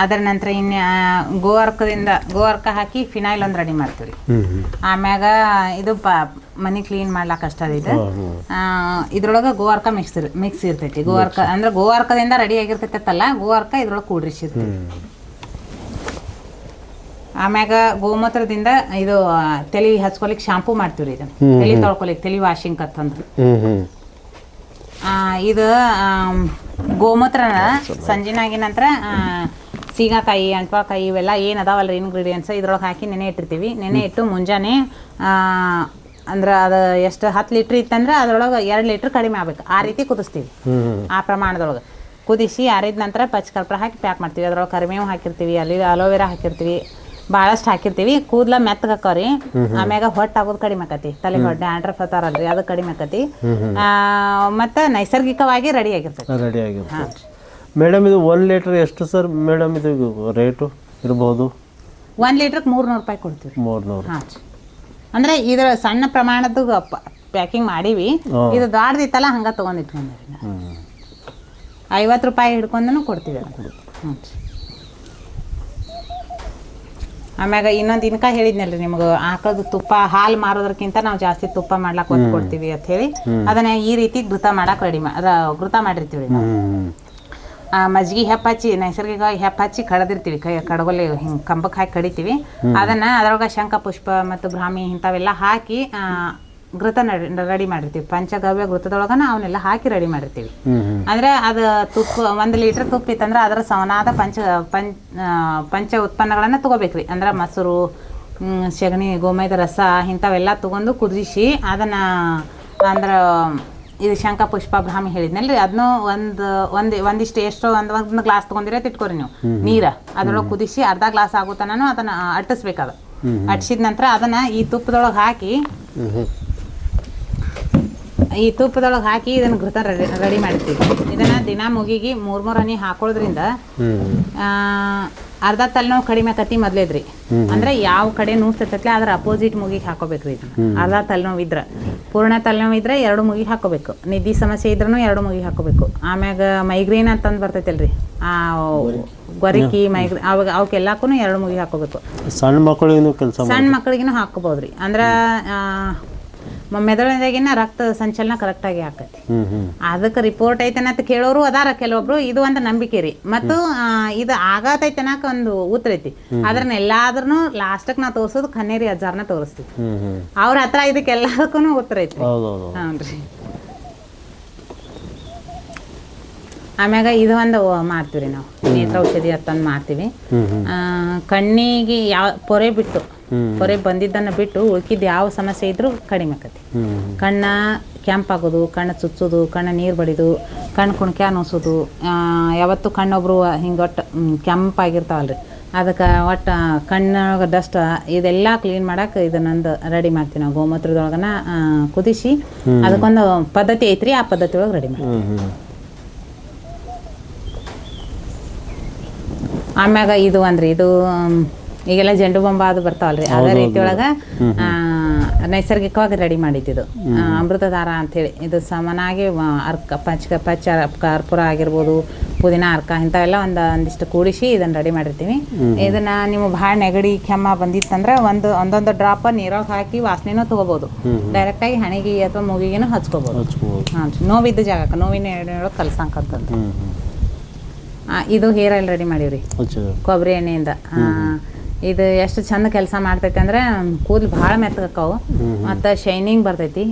ಅದರ ನಂತರ ಇನ್ನು ಗೋವರ್ಕದಿಂದ ಗೋವರ್ಕ ಹಾಕಿ ಫಿನೈಲ್ ಒಂದು ರೆಡಿ ಮಾಡ್ತೀವಿ ರೀ ಆಮ್ಯಾಗ ಇದು ಪ ಮನೆ ಕ್ಲೀನ್ ಮಾಡ್ಲಾಕ ಅಷ್ಟ ಇದು. ಇದ್ರೊಳಗೆ ಗೋವರ್ಕ ಮಿಕ್ಸ್ ಮಿಕ್ಸ್ ಇರ್ತೈತಿ. ಗೋವರ್ಕ ಅಂದ್ರೆ ಗೋವರ್ಕದಿಂದ ರೆಡಿ ಆಗಿರ್ತೈತಲ್ಲ ಗೋವರ್ಕ ಇದ್ರೊಳಗೆ ಕೂಡ್ರಿಸಿರ್ತೀವಿ ಹ್ಞೂ ಆಮ್ಯಾಗ ಗೋಮೂತ್ರದಿಂದ ಇದು ತಲೆ ಹಚ್ಕೊಲಿಕ್ಕೆ ಶಾಂಪೂ ಮಾಡ್ತೀವಿ ರೀ ಇದನ್ನ ತಲೆ ತೊಳ್ಕೊಲಿಕ್ಕೆ ತಲಿ ವಾಷಿಂಗ್ ಕತ್ತಂದ್ರೆ. ಇದು ಗೋಮೂತ್ರ ಗೋಮೂತ್ರನ ಸಂಜಿನಾಗಿ ನಂತರ ಸೀಗಾಕಾಯಿ ಅಂಟ್ವಾಕಾಯಿ ಇವೆಲ್ಲ ಏನು ಅದಾವಲ್ಲ ಇಂಗ್ರೀಡಿಯೆಂಟ್ಸ್ ಇದ್ರೊಳಗೆ ಹಾಕಿ ನೆನೆ ಇಟ್ಟಿರ್ತೀವಿ. ನೆನೆ ಇಟ್ಟು ಮುಂಜಾನೆ ಅಂದ್ರೆ ಅದು ಎಷ್ಟು ಹತ್ತು ಲೀಟ್ರ್ ಇತ್ತಂದ್ರೆ ಅದ್ರೊಳಗೆ ಎರಡು ಲೀಟ್ರ್ ಕಡಿಮೆ ಆಗ್ಬೇಕು. ಆ ರೀತಿ ಕುದಿಸ್ತೀವಿ. ಆ ಪ್ರಮಾಣದೊಳಗೆ. ಕುದಿಸಿ ಆರಿದ ನಂತರ ಪಚ್ಚಕಲ್ಪ ಹಾಕಿ ಪ್ಯಾಕ್ ಮಾಡ್ತೀವಿ. ಅದ್ರೊಳಗೆ ಕರಿಬೇವು ಹಾಕಿರ್ತೀವಿ ಅಲ್ಲಿ ಅಲೋವೆರಾ ಹಾಕಿರ್ತೀವಿ ಭಾಳಷ್ಟು ಹಾಕಿರ್ತೀವಿ. ಕೂದಲ ರೀ ಆಮ್ಯಾಗ ಹೊಟ್ಟೆ ಆಗೋದು ಕಡಿಮೆ ಆಕತಿ. ತಲೆ ಹೊಟ್ಟೆ ಆಂಡ್ರಫ್ ಅತಾರಲ್ರಿ ಅದು ಕಡಿಮೆ ಆಕತಿ. ಮತ್ತೆ ನೈಸರ್ಗಿಕವಾಗಿ ರೆಡಿ ಆಗಿರ್ತೈತೆ. ರೆಡಿ ಆಗಿರುತ್ತೆ. ಮೇಡಮ್ ಇದು ಒನ್ ಲೀಟರ್ ಎಷ್ಟು ಸರ್? ಮೇಡಮ್ ಇದು ರೇಟು ಇರ್ಬೋದು? ಒಂದು ಲೀಟ್ರಿಗೆ ಮೂರ್ನೂರು ರೂಪಾಯಿ ಕೊಡ್ತೀವಿ ಮೂರ್ನೂರು. ಹಾಂ ಅಂದ್ರೆ ಇದ್ರ ಸಣ್ಣ ಪ್ರಮಾಣದ್ದು ಪ್ಯಾಕಿಂಗ್ ಮಾಡೀವಿ. ಇದು ದಾಡ್ದಿತ್ತಲ್ಲ ಹಂಗೆ ತೊಗೊಂಡಿಟ್ಕೊಂಡ್ರಿ ಐವತ್ತು ರೂಪಾಯಿ ಹಿಡ್ಕೊಂಡು ಕೊಡ್ತೀವಿ. ಹ್ಞೂ ಆಮ್ಯಾಗ ಇನ್ನೊಂದು ಇನ್ಕ ಹೇಳಿದ್ನಲ್ರಿ ನಿಮ್ಗೆ ಆಕಳದ ತುಪ್ಪ ಹಾಲು ಮಾರೋದ್ರಕ್ಕಿಂತ ನಾವು ಜಾಸ್ತಿ ತುಪ್ಪ ಮಾಡ್ಲಾಕ್ ಒತ್ತು ಕೊಡ್ತೀವಿ ಅಂತ ಹೇಳಿ. ಅದನ್ನ ಈ ರೀತಿ ಘೃತ ಮಾಡಕ್ ರೆಡಿ ಘೃತ ಮಾಡಿರ್ತೀವಿ ನಾವು. ಆ, ಮಜ್ಗಿ ಹೆಪ್ಪ ಹಚ್ಚಿ ನೈಸರ್ಗಿಕವಾಗಿ ಹೆಪ್ಪ ಹಚ್ಚಿ ಕಡದಿರ್ತೀವಿ. ಕೈ ಕಡಗೊಲೆ ಹಿಂಗೆ ಕಂಬಕ್ಕೆ ಹಾಕಿ ಕಡಿತೀವಿ. ಅದನ್ನ ಅದ್ರೊಳಗೆ ಶಂಖ ಪುಷ್ಪ ಮತ್ತು ಬ್ರಾಹ್ಮಿ ಇಂಥವೆಲ್ಲ ಹಾಕಿ ಘೃತ ರೆಡಿ ಮಾಡಿರ್ತೀವಿ. ಪಂಚಗವ್ಯ ಘೃತದೊಳಗನ ಅವನ್ನೆಲ್ಲ ಹಾಕಿ ರೆಡಿ ಮಾಡಿರ್ತೀವಿ. ಅಂದ್ರೆ ಅದು ತುಪ್ಪ ಒಂದು ಲೀಟರ್ ತುಪ್ಪ ಇತ್ತಂದ್ರೆ ಅದರ ಸಮನಾದ ಪಂಚ ಪಂಚ ಉತ್ಪನ್ನಗಳನ್ನ ಪಂಚ ಉತ್ಪನ್ನಗಳನ್ನು ತಗೋಬೇಕ್ರಿ. ಅಂದ್ರೆ ಮೊಸರು ಸಗಣಿ ಗೋಮಯದ ರಸ ಇಂಥವೆಲ್ಲ ತಗೊಂಡು ಕುದಿಸಿ ಅದನ್ನ ಅಂದ್ರೆ ಇದು ಶಂಕ ಪುಷ್ಪ ಬ್ರಾಹ್ಮಿ ಹೇಳಿದ್ನಲ್ರಿ. ಅದನ್ನು ಒಂದು ಒಂದ್ ಒಂದಿಷ್ಟು ಎಷ್ಟೋ ಒಂದು ಒಂದು ಗ್ಲಾಸ್ ತಗೊಂಡಿರ ತಿಟ್ಕೊರಿ ನೀವು. ನೀರ. ಅದ್ರೊಳಗೆ ಕುದಿಸಿ ಅರ್ಧ ಗ್ಲಾಸ್ ಆಗೋ ಅದನ್ನ ಅಟ್ಟಿಸ್ಬೇಕದ ಅಟ್ಟಿಸಿದ ನಂತರ ಅದನ್ನ ಈ ತುಪ್ಪದೊಳಗೆ ಹಾಕಿ ಈ ತುಪ್ಪದೊಳಗೆ ಹಾಕಿ ಇದನ್ನ ಘೃತ ರೆಡಿ ಮಾಡ್ತೀವಿ. ಇದನ್ನ ದಿನ ಮುಗಿಗಿ ಮೂರ್ ಮೂರ್ ಹನಿ ಹಾಕೊಳ್ಳೋದ್ರಿಂದ ಅರ್ಧ ತಲೆನೋವು ಕಡಿಮೆ ಆಕತಿ ಮೊದ್ಲೇದ್ರಿ. ಅಂದ್ರೆ ಯಾವ ಕಡೆ ನೋವ್ತಿರ್ತೈತಿ ಅದ್ರ ಅಪೋಸಿಟ್ ಮುಗಿಗೆ ಹಾಕೋಬೇಕ್ರಿ ಇದನ್ನ. ಅರ್ಧ ತಲೆನೋವು ಇದ್ರ. ಪೂರ್ಣ ತಲೆನೋವು ಇದ್ರೆ ಎರಡು ಮುಗಿ ಹಾಕೋಬೇಕು. ನಿಧಿ ಸಮಸ್ಯೆ ಇದ್ರೂ ಎರಡು ಮುಗಿ ಹಾಕೋಬೇಕು. ಆಮ್ಯಾಗ ಮೈಗ್ರೇನ್ ಅಂತಂದು ಬರ್ತೈತಲ್ರಿ. ಆ ಗೊರಕಿ ಮೈಗ್ರೇನ್ ಅವಾಗ ಅವಕ್ಕೆಲ್ಲಕ್ಕೂ ಎರಡು ಮುಗಿ ಹಾಕೋಬೇಕು. ಸಣ್ಣ ಮಕ್ಕಳಿಗೂ ಕೆಲಸ ಸಣ್ಣ ಮಕ್ಕಳಿಗೂ ಹಾಕೋಬೋದ್ರಿ. ಅಂದ್ರ ಮೆದುಳಿನಾಗಿನ ರಕ್ತ ಸಂಚಲನ ಕರೆಕ್ಟಾಗಿ ಆಕತಿ. ಅದಕ್ಕೆ ರಿಪೋರ್ಟ್ ಐತನ ಅಂತ ಕೇಳೋರು ಅದಾರ ಕೆಲವೊಬ್ರು. ಇದು ಒಂದು ನಂಬಿಕೆ ರೀ. ಮತ್ತು ಇದು ಆಗತೈತೆ ಅನ್ನಕ ಒಂದು ಉತ್ತರ ಐತಿ. ಅದ್ರನ್ನ ಎಲ್ಲಾದ್ರೂ ಲಾಸ್ಟಕ್ಕೆ ನಾ ತೋರ್ಸೋದು ಖನ್ನೇರಿ ಹಜಾರ್ನ ತೋರಿಸ್ತೀವಿ ಅವ್ರ ಹತ್ರ ಇದಕ್ಕೆಲ್ಲದಕ್ಕೂ ಉತ್ತರ ಐತಿ ಹ್ಞೂ ರೀ ಆಮ್ಯಾಗ ಇದು ಒಂದು ಮಾಡ್ತೀವಿ ರೀ ನಾವು. ನೇತ್ರ ಔಷಧಿ ಅಂತಂದು ಮಾಡ್ತೀವಿ. ಕಣ್ಣಿಗೆ ಯಾವ ಪೊರೆ ಬಿಟ್ಟು ಪೊರೆ ಬಂದಿದ್ದನ್ನು ಬಿಟ್ಟು ಉಳ್ಕಿದ್ದು ಯಾವ ಸಮಸ್ಯೆ ಇದ್ರೂ ಕಡಿಮೆ ಆಕತಿ. ಕಣ್ಣ ಕೆಂಪಾಗೋದು ಕಣ್ಣು ಚುಚ್ಚೋದು ಕಣ್ಣ ನೀರು ಬಡಿದು ಕಣ್ಣು ಕುಣ್ಕ್ಯ ಅನ್ನಿಸೋದು ಯಾವತ್ತು ಕಣ್ಣೊಬ್ರು ಹಿಂಗೆ ಒಟ್ಟು ಕೆಂಪಾಗಿರ್ತಾವಲ್ರಿ. ಅದಕ್ಕೆ ಒಟ್ಟು ಕಣ್ಣೊಳಗೆ ಡಸ್ಟ್ ಇದೆಲ್ಲ ಕ್ಲೀನ್ ಮಾಡಕ್ಕೆ ಇದನ್ನೊಂದು ರೆಡಿ ಮಾಡ್ತೀವಿ ನಾವು. ಗೋಮೂತ್ರದೊಳಗನ ಕುದಿಸಿ ಅದಕ್ಕೊಂದು ಪದ್ಧತಿ ಐತ್ರಿ ಆ ಪದ್ಧತಿ ಒಳಗೆ ರೆಡಿ ಮಾಡಿ ಹ್ಞೂ ಹ್ಞೂ ಆಮ್ಯಾಗ ಇದು ಅಂದ್ರಿ ಇದು ಈಗೆಲ್ಲ ಜಂಡು ಬೊಂಬ ಅದು ಬರ್ತಾವಲ್ರಿ. ಅದೇ ರೀತಿ ಒಳಗ ನೈಸರ್ಗಿಕವಾಗಿ ರೆಡಿ ಮಾಡಿದ್ದು ಅಂತ ಅಂತೇಳಿ ಇದು ಸಮನಾಗಿ ಅರ್ಕ ಪಚ್ಚ ಪಚ್ಚ ಕರ್ಪೂರ ಆಗಿರ್ಬೋದು ಪುದೀನ ಅರ್ಕ ಇಂಥವೆಲ್ಲ ಒಂದು ಒಂದಿಷ್ಟು ಕೂಡಿಸಿ ಇದನ್ನ ರೆಡಿ ಮಾಡಿರ್ತೀವಿ. ಇದನ್ನ ನೀವು ಭಾಳ ನೆಗಡಿ ಕೆಮ್ಮ ಬಂದಿತ್ತಂದ್ರೆ ಒಂದು ಒಂದೊಂದು ಡ್ರಾಪ್ ನೀರಾಗ ಹಾಕಿ ವಾಸನೆನೂ ಡೈರೆಕ್ಟ್ ಡೈರೆಕ್ಟಾಗಿ ಹಣೆಗೆ ಅಥವಾ ಮೂಗಿಗೆನೂ ಹಚ್ಕೋಬೋದು. ಹಚ್ಕೋಬೋದು. ಹಾಂ ನೋವಿದ್ದ ಜಾಗಕ್ಕೆ ನೋವಿನ ಕಲ್ಸಂಕಂತದ್ದು. ಇದು ಹೇರ್ ಆಯಿಲ್ ರೆಡಿ ಮಾಡೀವ್ರಿ. ಕೊಬ್ಬರಿ ಎಣ್ಣೆಯಿಂದ. ಇದು ಎಷ್ಟು ಚಂದ ಕೆಲಸ ಮಾಡ್ತೈತೆ ಅಂದ್ರೆ ಕೂದಲು ಭಾಳ ಮೆತ್ತಗಾಕವು ಮತ್ತು ಶೈನಿಂಗ್ ಬರ್ತೈತಿ.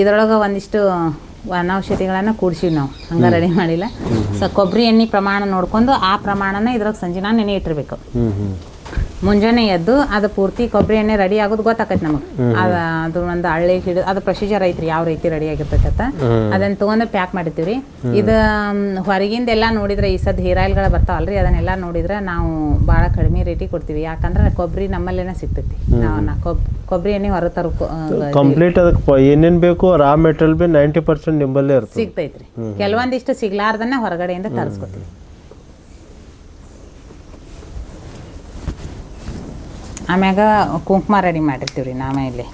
ಇದ್ರೊಳಗೆ ಒಂದಿಷ್ಟು ವನೌಷಧಿಗಳನ್ನು ಕೂಡ್ಸಿವಿ ನಾವು ಹಂಗೆ ರೆಡಿ ಮಾಡಿಲ್ಲ. ಸೊ ಕೊಬ್ಬರಿ ಎಣ್ಣೆ ಪ್ರಮಾಣ ನೋಡ್ಕೊಂಡು ಆ ಪ್ರಮಾಣನ ಇದ್ರಾಗ ನಾನು ನೆನೆ ಇಟ್ಟಿರ್ಬೇಕು. ಮುಂಜಾನೆ ಎದ್ದು ಅದು ಪೂರ್ತಿ ಕೊಬ್ಬರಿ ಎಣ್ಣೆ ರೆಡಿ ಆಗೋದು ಗೊತ್ತಾಕೈತಿ ನಮಗೆ. ಅದು ಅದು ಒಂದು ಹಳ್ಳಿ ಹಿಡಿದು ಅದು ಪ್ರೊಸೀಜರ್ ಐತ್ರಿ ಯಾವ ರೀತಿ ರೆಡಿ ಆಗಿರ್ತೈತೆ ಅಂತ. ಅದನ್ನ ತೊಗೊಂಡು ಪ್ಯಾಕ್ ಮಾಡಿರ್ತೀವಿ ಇದು ಹೊರಗಿಂದ ಹೊರಗಿಂದೆಲ್ಲ ನೋಡಿದ್ರೆ ಈ ಸದ್ ಹೇರ್ ಆಯಿಲ್ಗಳು ಬರ್ತಾವಲ್ರಿ ಅದನ್ನೆಲ್ಲ ನೋಡಿದ್ರೆ ನಾವು ಭಾಳ ಕಡಿಮೆ ರೇಟಿಗೆ ಕೊಡ್ತೀವಿ. ಯಾಕಂದ್ರೆ ಕೊಬ್ಬರಿ ನಮ್ಮಲ್ಲೇನೆ ಸಿಗ್ತೈತಿ. ನಾವು ಕೊಬ್ ಕೊಬ್ಬರಿ ಎಣ್ಣೆ ಹೊರ ತರೋ ಕಂಪ್ಲೀಟ್ ಅದಕ್ಕೆ ಏನೇನು ಬೇಕು ರಾ ಮೆಟೀರಿಯಲ್ ಬಿ ನೈಂಟಿ ಪರ್ಸೆಂಟ್ ನಿಮ್ಮಲ್ಲೇ ಸಿಗ್ತೈತ್ರಿ. ಕೆಲವೊಂದಿಷ್ಟು ಸಿಗ್ಲಾರ್ದನ್ನ ಹೊರಗಡೆಯಿಂದ ತರಿಸ್ಕೊತೀವಿ. ಆಮ್ಯಾಗ ಕುಂಕುಮ ರೆಡಿ ಮಾಡಿರ್ತೀವಿ ರೀ ನಾವೇ ಇಲ್ಲಿ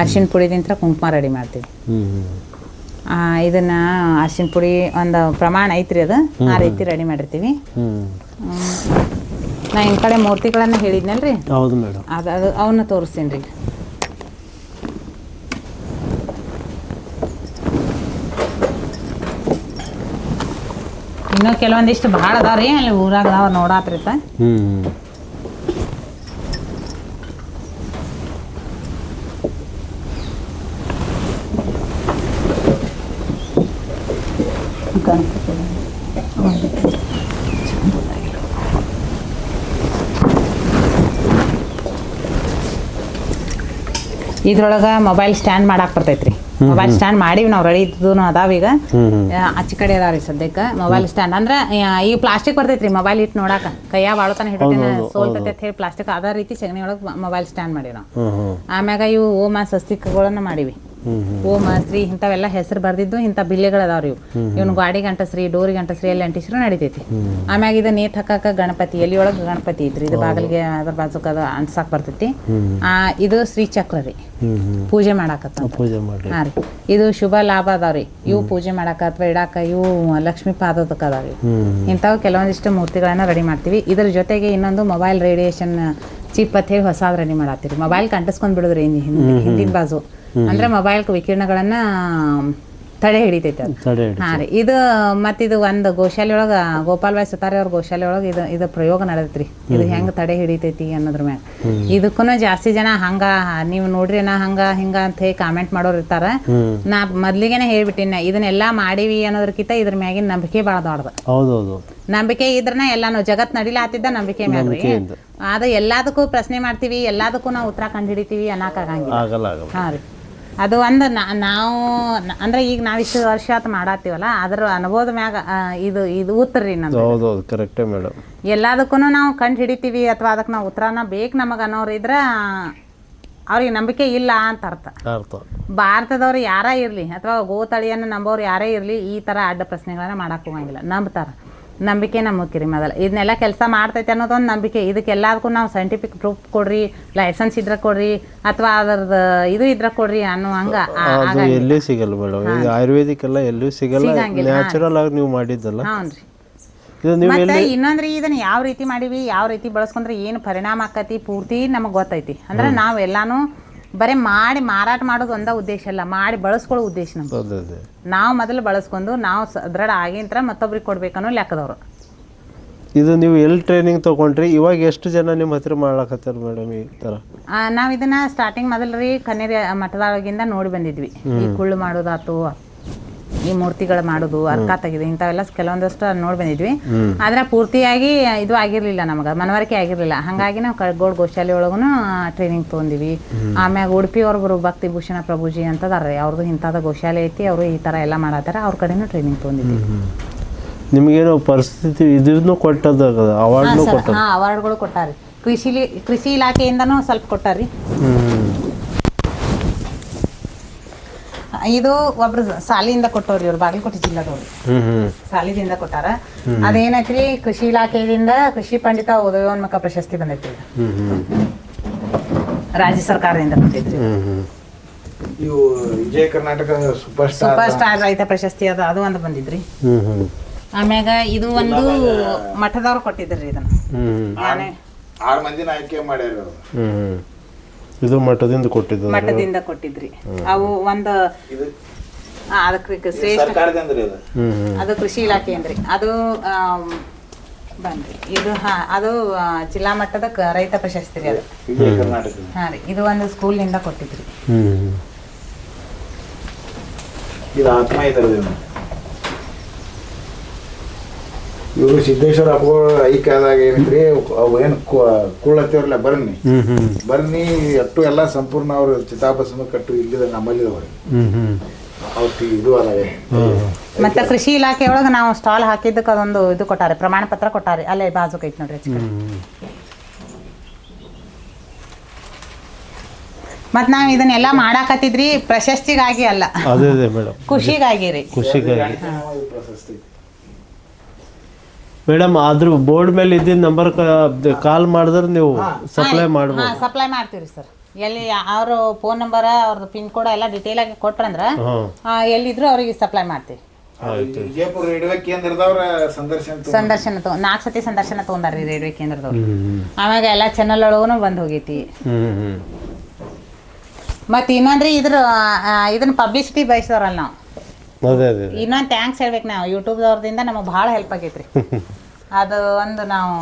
ಅರ್ಶಿನ ಪುಡಿದಿಂತ ಕುಂಕುಮ ರೆಡಿ ಮಾಡ್ತೀವಿ. ಹ್ಮ್ ಹ್ಞೂ ಆ, ಇದನ್ನ ಅರ್ಶಿನ ಪುಡಿ ಒಂದು ಪ್ರಮಾಣ ಐತ್ರಿ ಅದು ಆ ರೀತಿ ರೆಡಿ ಮಾಡಿರ್ತೀವಿ. ನಾ ಇನ್ ಕಡೆ ಮೂರ್ತಿಗಳನ್ನ ಹೇಳಿದ್ನಲ್ರಿ? ಹೌದು ಮೇಡಮ್. ಅದು ಅವನ್ನ ತೋರಿಸ್ತೀನಿ ರೀ ಇನ್ನೂ ಕೆಲವೊಂದಿಷ್ಟು ಭಾಳ ಅದಾವ ರೀ, ಅಲ್ಲಿ ಊರಾಗ ಅದಾವ ನೋಡಾತ್ರಿತ ಹ್ಞೂ ಇದ್ರೊಳಗೆ ಮೊಬೈಲ್ ಸ್ಟ್ಯಾಂಡ್ ಮಾಡಾಕ್ ಬರ್ತೈತ್ರಿ. ಮೊಬೈಲ್ ಸ್ಟ್ಯಾಂಡ್ ಮಾಡೀವಿ ನಾವು ರೆಡಿ ಇದ್ದು ಅದಾವ ಈಗ. ಅಚ್ಚಿ ಕಡೆ ಅದಾವ ರೀ ಸದ್ಯಕ್ಕೆ ಮೊಬೈಲ್ ಸ್ಟ್ಯಾಂಡ್ ಅಂದ್ರೆ ಈಗ ಪ್ಲಾಸ್ಟಿಕ್ ಬರ್ತೈತ್ರಿ ಮೊಬೈಲ್ ಇಟ್ಟು ನೋಡಾಕ. ಕೈಯ ಬಾಳತನ ಹಿಡಿತೇನೆ ಸೋಲ್ತೈತೆ ಅಂತ ಹೇಳಿ ಪ್ಲಾಸ್ಟಿಕ್ ಅದೇ ರೀತಿ ಸಗಣಿ ಒಳಗೆ ಮೊಬೈಲ್ ಸ್ಟ್ಯಾಂಡ್ ಮಾಡೀವಿ ನಾವು. ಆಮ್ಯಾಗ ಇವು ಓಮಾ ಸಸ್ತಿಕಗಳನ್ನ ಮಾಡೀವಿ. ಓಮ ಶ್ರೀ ಇಂಥವೆಲ್ಲ ಹೆಸರು ಬರ್ದಿದ್ದು ಇಂಥ ಬಿಲ್ಲೆಗಳು ಅದಾವ್ರಿ ಇವು ಗಂಟ ಗಾಡಿಗೆ ಡೋರಿ ಡೋರಿಗೆ ಅಂಟಸ್ರಿ ಎಲ್ಲಿ ಅಂಟಿಸ್ರು ನಡಿತೈತಿ. ಆಮ್ಯಾಗ ಇದು ನೇತ್ ಹಾಕಾಕ ಗಣಪತಿ ಎಲ್ಲಿ ಒಳಗೆ ಗಣಪತಿ ಐತ್ರಿ? ಇದು ಬಾಗಿಲಿಗೆ ಅದ್ರ ಬಾಜುಕ ಅದು ಅನ್ಸಾಕ್ ಬರ್ತೈತಿ. ಆ ಇದು ಶ್ರೀ ಚಕ್ರ ರೀ ಪೂಜೆ ಮಾಡಾಕತ್ತ ಪೂಜೆ ಮಾಡಿ ಹಾ ರೀ. ಇದು ಶುಭ ಲಾಭ ಅದಾವ್ರಿ. ಇವು ಪೂಜೆ ಮಾಡಾಕ ಅಥವಾ ಇಡಾಕ ಇವು ಲಕ್ಷ್ಮಿ ಪಾದದಕ್ಕೆ ಅದಾವ್ರಿ. ಇಂಥವು ಕೆಲವೊಂದಿಷ್ಟು ಮೂರ್ತಿಗಳನ್ನ ರೆಡಿ ಮಾಡ್ತೀವಿ. ಇದ್ರ ಜೊತೆಗೆ ಇನ್ನೊಂದು ಮೊಬೈಲ್ ರೇಡಿಯೇಷನ್ ಚಿಪ್ ಅಂತ ಹೇಳಿ ಹೊಸಾದ್ ರೆಡಿ ಮಾಡತ್ತೀರಿ. ಮೊಬೈಲ್ ಕಂಟಿಸ್ಕೊಂಡ್ ಬಿಡುದ್ರಿ ಹಿಂದಿ ಹಿಂದಿನ ಬಾಜು. ಅಂದ್ರೆ ಮೊಬೈಲ್ ವಿಕಿರಣಗಳನ್ನ ತಡೆ ಹಿಡಿತೈತೆ ಅದು. ಹಾ ರೀ. ಇದು ಮತ್ತಿದು ಒಂದು ಗೋಶಾಲೆ ಒಳಗೆ ಗೋಪಾಲ್ ಬಾಯ್ ಸುತಾರಿ ಅವ್ರ ಗೋಶಾಲೆ ಒಳಗೆ ಇದು ಇದು ಪ್ರಯೋಗ ನಡೆದೈತ್ರಿ. ಇದು ಹೆಂಗ್ ತಡೆ ಹಿಡಿತೈತಿ ಅನ್ನೋದ್ರ ಮ್ಯಾಗ. ಇದಕ್ಕೂ ಜಾಸ್ತಿ ಜನ ಹಂಗ ನೀವು ನೋಡ್ರಿ ನಾ ಹಂಗ ಹಿಂಗ ಅಂತ ಹೇಳಿ ಕಾಮೆಂಟ್ ಮಾಡೋರು ಇರ್ತಾರ. ನಾ ಮೊದ್ಲಿಗೆನೆ ಹೇಳ್ಬಿಟ್ಟಿನ ಇದನ್ನೆಲ್ಲ ಮಾಡಿವಿ ಅನ್ನೋದಕ್ಕಿಂತ ಇದ್ರ ಮ್ಯಾಗಿನ ನಂಬಿಕೆ ಭಾಳ ದೊಡ್ಡದ. ಹೌದೌದು. ನಂಬಿಕೆ ಇದ್ರನ ಎಲ್ಲಾನು ಜಗತ್ ನಡಿಲಾತಿದ್ದ ನಂಬಿಕೆ ಮ್ಯಾಗ ರೀ. ಅದು ಎಲ್ಲದಕ್ಕೂ ಪ್ರಶ್ನೆ ಮಾಡ್ತೀವಿ ಎಲ್ಲದಕ್ಕೂ ನಾವು ಉತ್ತರ ಕಂಡುಹಿಡಿತೀವಿ ಅನ್ನಕ್ಕಾಗಂಗಿಲ್ಲ ಆಗಲ್ಲ ಆಗಲ್ಲ. ಹಾಂ ರೀ. ಅದು ಒಂದು ನಾವು ಅಂದ್ರೆ ಈಗ ನಾವು ಇಷ್ಟು ವರ್ಷ ಆತು ಮಾಡತ್ತೀವಲ್ಲ ಅದ್ರ ಅನುಭವದ ಮ್ಯಾಗ ಇದು ಇದು ಉತ್ತರ ರೀ ನಮ್ದು. ಹೌದು ಹೌದು ಕರೆಕ್ಟೇ ಮೇಡಮ್ ಎಲ್ಲದಕ್ಕೂ ನಾವು ಕಂಡು ಹಿಡಿತೀವಿ ಅಥವಾ ಅದಕ್ಕೆ ನಾವು ಉತ್ತರನ ಬೇಕು ನಮಗೆ ಅನ್ನೋರು ಇದ್ರೆ ಅವ್ರಿಗೆ ನಂಬಿಕೆ ಇಲ್ಲ ಅಂತ ಅರ್ಥ. ಅರ್ಥ. ಭಾರತದವ್ರು ಯಾರೇ ಇರಲಿ ಅಥವಾ ಗೋತಳಿಯನ್ನು ನಂಬೋರು ಯಾರೇ ಇರಲಿ ಈ ಥರ ಅಡ್ಡ ಪ್ರಶ್ನೆಗಳನ್ನ ಮಾಡಕ್ಕೆ ಹೋಗಂಗಿಲ್ಲ. ನಂಬ್ತಾರೆ. ನಂಬಿಕೆ ನಂಬಿಕಿರಿ ಮೊದಲು ಇದನ್ನೆಲ್ಲ ಕೆಲಸ ಮಾಡ್ತೈತೆ ಅನ್ನೋದೊಂದು ನಂಬಿಕೆ. ಇದಕ್ಕೆಲ್ಲದಕ್ಕೂ ನಾವು ಸೈಂಟಿಫಿಕ್ ಪ್ರೂಫ್ ಕೊಡ್ರಿ ಲೈಸೆನ್ಸ್ ಇದ್ರೆ ಕೊಡ್ರಿ ಅಥವಾ ಅದ್ರದ್ದು ಇದು ಇದ್ರೆ ಕೊಡ್ರಿ ಅನ್ನೋ ಹಂಗ ಎಲ್ಲೂ ಅದು ಎಲ್ಲಿ ಸಿಗಲ್ಲ ಮೇಡಮ್. ಇದು ಆಯುರ್ವೇದಿಕ್ ಎಲ್ಲ ಎಲ್ಲೂ ಸಿಗಲ್ಲ ನ್ಯಾಚುರಲ್ ಆಗಿ ನೀವು ಮಾಡಿದ್ದಲ್ಲ. ಹ್ಞೂ ಮತ್ತೆ ಇನ್ನೊಂದ್ರಿ ಇದನ್ನ ಯಾವ ರೀತಿ ಮಾಡಿವಿ ಯಾವ ರೀತಿ ಬಳಸ್ಕೊಂಡ್ರೆ ಏನು ಪರಿಣಾಮ ಆಕತಿ ಪೂರ್ತಿ ನಮಗೆ ಗೊತ್ತೈತಿ. ಅಂದ್ರೆ ನಾವು ಎಲ್ಲಾನು ಬರೀ ಮಾಡಿ ಮಾರಾಟ ಮಾಡೋದು ಒಂದ ಉದ್ದೇಶ ಅಲ್ಲ ಮಾಡಿ ಬಳಸ್ಕೊಳ್ಳೋ ಉದ್ದೇಶ ನಮ್ದು. ನಾವು ಮೊದಲು ಬಳಸ್ಕೊಂಡು ನಾವು ಸದೃಢ ಆಗಿಂತ್ರ ಮತ್ತೊಬ್ರಿಗೆ ಕೊಡ್ಬೇಕನ್ನೋ ಲೆಕ್ಕದವ್ರು. ಇದು ನೀವು ಎಲ್ಲಿ ಟ್ರೈನಿಂಗ್ ತಗೊಂಡ್ರಿ ಇವಾಗ ಎಷ್ಟು ಜನ ನಿಮ್ಮ ಹತ್ರ ಮಾಡ್ಲಕತ್ತಾರ ಮೇಡಮ್ ಈ ತರ? ಆ, ನಾವ್ ಇದನ್ನ ಸ್ಟಾರ್ಟಿಂಗ್ ಮೊದಲು ರೀ ಕನ್ನೇರಿ ಮಠದೊಳಗಿಂದ ನೋಡಿ ಬಂದಿದ್ವಿ. ಈ ಕುಳ್ಳು ಮಾಡೋದಾತು ಈ ಮೂರ್ತಿಗಳು ಮಾಡೋದು ಅರ್ಕ ತೆಗೆದು ಇಂಥವೆಲ್ಲ ಕೆಲವೊಂದಷ್ಟು ನೋಡಿ ಬಂದಿದ್ವಿ. ಆದ್ರೆ ಪೂರ್ತಿಯಾಗಿ ಇದು ಆಗಿರ್ಲಿಲ್ಲ ನಮಗೆ ಮನವರಿಕೆ ಆಗಿರ್ಲಿಲ್ಲ. ಹಂಗಾಗಿ ನಾವು ಕಳ್ಗೋಡ್ ಗೋಶಾಲೆ ಒಳಗೂ ಟ್ರೈನಿಂಗ್ ತೊಗೊಂಡಿವಿ. ಆಮ್ಯಾಗ ಉಡುಪಿ ಅವ್ರೊಬ್ರು ಭಕ್ತಿ ಭೂಷಣ ಪ್ರಭುಜಿ ಅಂತದಾರ್ರಿ ಅವ್ರದ್ದು ಇಂಥದ ಗೋಶಾಲೆ ಐತಿ ಅವರು ಈ ಥರ ಎಲ್ಲ ಮಾಡತ್ತಾರ. ಅವ್ರ ಕಡೆನೂ ಟ್ರೈನಿಂಗ್ ತೊಗೊಂಡಿದ್ವಿ. ನಿಮಗೇನೋ ಪರಿಸ್ಥಿತಿ ಇದನ್ನು ಕೊಟ್ಟದ? ಅವಾರ್ಡ್ನು ಅವಾರ್ಡ್ಗಳು ಕೊಟ್ಟಾರಿ. ಕೃಷಿ ಕೃಷಿ ಇಲಾಖೆಯಿಂದನೂ ಸ್ವಲ್ಪ ಕೊಟ್ಟಾರಿ ಹ್ಮ್ ಇದು ಒಬ್ರು ಸಾಲಿಯಿಂದ ಕೊಟ್ಟವ್ರಿ ಇವ್ರು ಬಾಗಲಕೋಟೆ ಜಿಲ್ಲಾದವ್ರು. ಹ್ಮ್ ಹ್ಮ್. ಸಾಲಿದಿಂದ ಕೊಟ್ಟಾರ. ಅದೇನೈತ್ರಿ ಕೃಷಿ ಇಲಾಖೆಯಿಂದ ಕೃಷಿ ಪಂಡಿತ ಉದಯೋನ್ಮುಖ ಪ್ರಶಸ್ತಿ ಬಂದೈತಿ ಇದು. ಹ್ಮ್ ಹ್ಮ್. ಹ್ಮ್ ರಾಜ್ಯ ಸರ್ಕಾರದಿಂದ ಕೊಟ್ಟಿದ್ರಿ ಹ್ಮ್ ಹ್ಮ್. ಇವು Vijaya Karnataka super star super star ರೈತ ಪ್ರಶಸ್ತಿ ಅದ ಅದು ಒಂದು ಬಂದಿದ್ರಿ. ಹ್ಮ್ ಹ್ಮ್. ಆಮ್ಯಾಗ ಇದು ಒಂದು ಮಠದವ್ರು ಕೊಟ್ಟಿದ್ರಿ ಇದನ್ನ. ಹ್ಮ್ ಆರು ಮಂದಿನ ಆಯ್ಕೆ ಮಾಡ್ಯಾರ ಅವ್ರು. ಹ್ಮ್ ಹ್ಮ್. ಇದು ಮಠದಿಂದ ಕೊಟ್ಟಿದ್ದು ಮಠದಿಂದ ಕೊಟ್ಟಿದ್ರಿ. ಅವು ಒಂದು ಆ, ಅದಕ್ಕೆ ಶ್ರೇಷ್ಠ ಅದು. ಕೃಷಿ ಇಲಾಖೆಯಿಂದ್ರಿ ಅದು ಆಮ್, ಬನ್ರಿ ಇದು ಹಾ ಅದು ಆ, ಜಿಲ್ಲಾ ಮಟ್ಟದ ಕ- ರೈತ ಪ್ರಶಸ್ತಿ ರೀ ಅದು. ಕರ್ನಾಟಕ. ಹಾ ರೀ. ಇದು ಒಂದು ಸ್ಕೂಲ್ನಿಂದ ಕೊಟ್ಟಿದ್ರಿ. ಹ್ಮ್ ಹ್ಮ್. ಇದು ಆತ್ಮ ಇವ್ನು. ಇವರು ಸಿದ್ದೇಶ್ವರ ಅಪ್ಪಗಳು ಐಕ್ಯ ಆದಾಗ ಏನಿದ್ರಿ ಅವು ಏನು ಕುಳ್ಳತ್ತೇವ್ರಲ್ಲ ಬರ್ನಿ ಬರ್ನಿ ಅಟ್ಟು ಎಲ್ಲ ಸಂಪೂರ್ಣ ಅವರು ಚಿತಾಭಸ್ಮ ಕಟ್ಟು ಇಲ್ಲಿದ ನಮ್ಮಲ್ಲಿದವ್ರಿ ಅವತ್ತು ಇದು ಅದಾವೆ ಮತ್ತೆ ಕೃಷಿ ಇಲಾಖೆ ಒಳಗೆ ನಾವು ಸ್ಟಾಲ್ ಹಾಕಿದ್ದಕ್ಕೆ ಅದೊಂದು ಇದು ಕೊಟ್ಟಾರೆ ಪ್ರಮಾಣ ಪತ್ರ ಕೊಟ್ಟಾರೆ ಅಲ್ಲೇ ಬಾಜುಕ್ ಐತಿ ನೋಡ್ರಿ ಮತ್ತೆ ನಾವು ಮತ್ ನಾವ್ ಇದನ್ನೆಲ್ಲ ಮಾಡಾಕತ್ತಿದ್ರಿ ಪ್ರಶಸ್ತಿಗಾಗಿ ಅಲ್ಲ ಅದೇ ಅದೇ ಮೇಡಮ್ ಖುಷಿಗಾಗಿ ರೀ ಖುಷಿಗಾಗಿ ಪ್ರಶಸ್ತಿ ಮೇಡಮ್ ಅದ್ರ ಬೋರ್ಡ್ ಮೇಲೆ ಇದ್ದಿದ್ದ ನಂಬರ್ ಕಾಲ್ ಮಾಡಿದ್ರೆ ನೀವು ಸಪ್ಲೈ ಮಾಡ್ಬೋದು. ಹಾ ಸಪ್ಲೈ ಮಾಡ್ತೀವಿ ಸರ್ ಎಲ್ಲಿ ಅವ್ರ ಫೋನ್ ನಂಬರ್ ಅವ್ರದ್ದು ಪಿನ್ ಕೋಡ್ ಎಲ್ಲ ಡಿಟೇಲ್ ಆಗಿ ಕೊಟ್ರಂದ್ರೆ ಎಲ್ಲಿದ್ರು ಅವ್ರಿಗೆ ಸಪ್ಲೈ ಮಾಡ್ತೀವಿ. ವಿಜಯಪುರ ರೇಡಿಯೋ ಕೇಂದ್ರದವ್ರ ಸಂದರ್ಶನ ತಗೊಂಡ್ ಸಂದರ್ಶನ ತಗೊ ನಾಲ್ಕು ಸತಿ ಸಂದರ್ಶನ ತೊಗೊಂಡಾರ್ರಿ ರೇಡಿಯೋ ಕೇಂದ್ರದವ್ರು. ಆಮ್ಯಾಗ ಎಲ್ಲ ಚಾನಲ್ ಒಳಗೂ ಬಂದು ಹೋಗೈತಿ. ಮತ್ತೆ ಇನ್ನೊಂದ್ರಿ ಇದ್ರ ಇದನ್ನ ಪಬ್ಲಿಸಿಟಿ ಬಯಸೋರಲ್ಲ ನಾವು. ಅದೇ ಅದೇ ಇನ್ನೊಂದು ಥ್ಯಾಂಕ್ಸ್ ಹೇಳ್ಬೇಕು ನಾವು. ಯೂಟ್ಯೂಬ್ದವ್ರದಿಂದ ನಮಗೆ ಭಾಳ ಹೆಲ್ಪ್ ಆಗೈತ್ರಿ. ಅದು ಒಂದು ನಾವು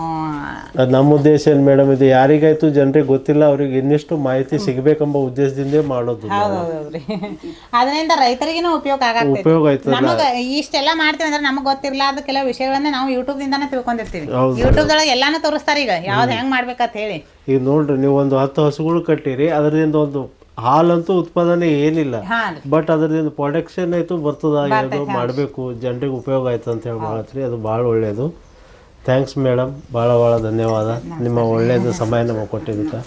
ಅದು ನಮ್ಮ ಉದ್ದೇಶ ಏನು ಮೇಡಮ್ ಇದು ಯಾರಿಗಾಯ್ತು ಜನರಿಗೆ ಗೊತ್ತಿಲ್ಲ ಅವ್ರಿಗೆ ಇನ್ನಿಷ್ಟು ಮಾಹಿತಿ ಸಿಗಬೇಕೆಂಬ ಉದ್ದೇಶದಿಂದ ಮಾಡೋದು ಹೌದೌದ್ರಿ ಅದರಿಂದ ರೈತರಿಗಿನೂ ಉಪಯೋಗ ಆಗತ್ತೆ. ಉಪಯೋಗ ಆಯ್ತು ನಮಗೆ ಇಷ್ಟೆಲ್ಲ ಮಾಡ್ತೀವಿ ಅಂದ್ರೆ ನಮಗೆ ಅದು ಕೆಲವು ವಿಷಯಗಳನ್ನ ನಾವು ಯೂಟ್ಯೂಬ್ ದಿಂದಾನೇ ತಿಳ್ಕೊಂಡಿರ್ತೀವಿ. ಹೌದು. ಯೂಟ್ಯೂಬ್ ದೊಳಗೆ ಎಲ್ಲಾನು ತೋರಿಸ್ತಾರೆ ಈಗ. ಯಾವ್ದು ಹೆಂಗ್ ಮಾಡ್ಬೇಕಂತ ಹೇಳಿ. ಈಗ ನೋಡ್ರಿ ನೀವು ಒಂದು ಹತ್ತು ಹಸುಗಳು ಕಟ್ಟಿರಿ ಅದರಿಂದ ಒಂದು ಹಾಲಂತೂ ಉತ್ಪಾದನೆ ಏನಿಲ್ಲ. ಬಟ್ ಅದರಿಂದ ಪ್ರೊಡಕ್ಷನ್ ಆಯಿತು ಬರ್ತದ ಏನೋ ಮಾಡಬೇಕು. ಜನರಿಗೆ ಉಪಯೋಗ ಆಯ್ತು ಅಂತ ಹೇಳಿ ಮಾಡತ್ರಿ ಅದು ಭಾಳ ಒಳ್ಳೆಯದು ಥ್ಯಾಂಕ್ಸ್ ಮೇಡಮ್ ಭಾಳ ಭಾಳ ಧನ್ಯವಾದ. ನಿಮ್ಮ ಒಳ್ಳೆಯದು ಸಮಯ ನಮಗೆ ಕೊಟ್ಟಿದ್ದಕ್ಕೆ.